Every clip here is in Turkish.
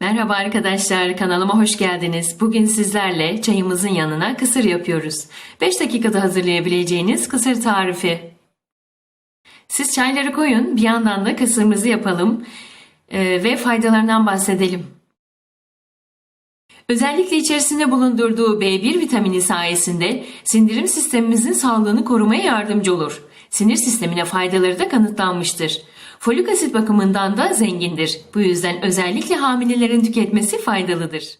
Merhaba arkadaşlar, kanalıma hoş geldiniz. Bugün sizlerle çayımızın yanına kısır yapıyoruz. 5 dakikada hazırlayabileceğiniz kısır tarifi. Siz çayları koyun, bir yandan da kısırımızı yapalım ee, ve faydalarından bahsedelim. Özellikle içerisinde bulundurduğu B1 vitamini sayesinde sindirim sistemimizin sağlığını korumaya yardımcı olur. Sinir sistemine faydaları da kanıtlanmıştır. Folik asit bakımından da zengindir. Bu yüzden özellikle hamilelerin tüketmesi faydalıdır.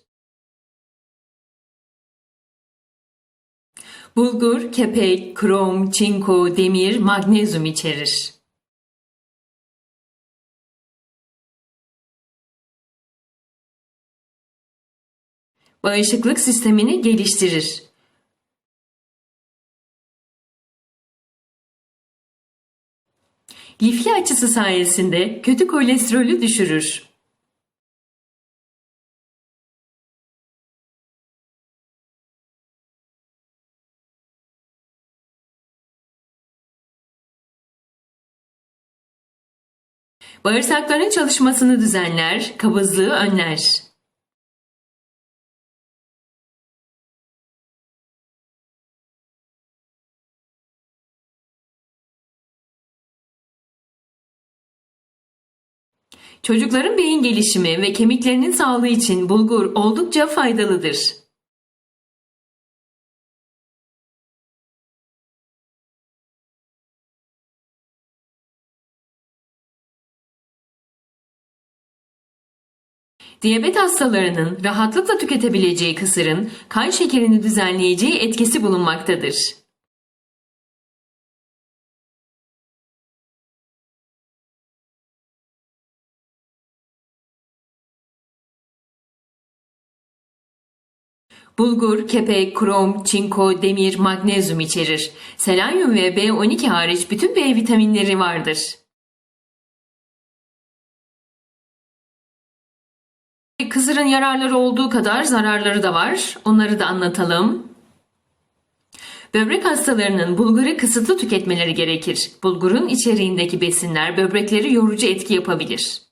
Bulgur, kepek, krom, çinko, demir, magnezyum içerir. Bağışıklık sistemini geliştirir. Lifli açısı sayesinde kötü kolesterolü düşürür. Bağırsakların çalışmasını düzenler, kabızlığı önler. Çocukların beyin gelişimi ve kemiklerinin sağlığı için bulgur oldukça faydalıdır. Diyabet hastalarının rahatlıkla tüketebileceği kısırın kan şekerini düzenleyeceği etkisi bulunmaktadır. Bulgur, kepek, krom, çinko, demir, magnezyum içerir. Selenyum ve B12 hariç bütün B vitaminleri vardır. Kısırın yararları olduğu kadar zararları da var. Onları da anlatalım. Böbrek hastalarının bulguru kısıtlı tüketmeleri gerekir. Bulgurun içeriğindeki besinler böbrekleri yorucu etki yapabilir.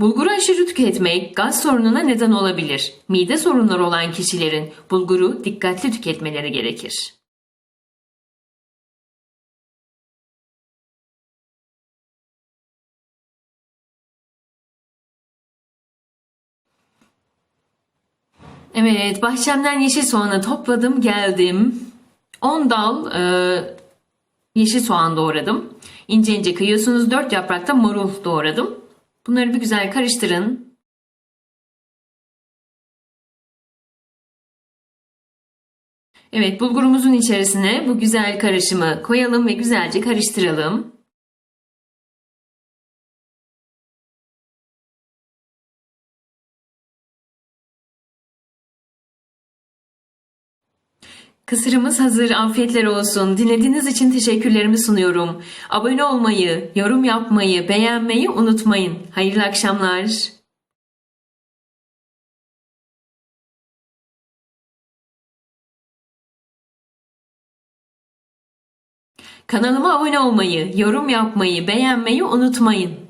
Bulguru aşırı tüketmek gaz sorununa neden olabilir. Mide sorunları olan kişilerin bulguru dikkatli tüketmeleri gerekir. Evet, bahçemden yeşil soğanı topladım, geldim. 10 dal e, yeşil soğan doğradım. İnce ince kıyıyorsunuz. 4 yaprakta marul doğradım. Bunları bir güzel karıştırın. Evet, bulgurumuzun içerisine bu güzel karışımı koyalım ve güzelce karıştıralım. Kısırımız hazır. Afiyetler olsun. Dinlediğiniz için teşekkürlerimi sunuyorum. Abone olmayı, yorum yapmayı, beğenmeyi unutmayın. Hayırlı akşamlar. Kanalıma abone olmayı, yorum yapmayı, beğenmeyi unutmayın.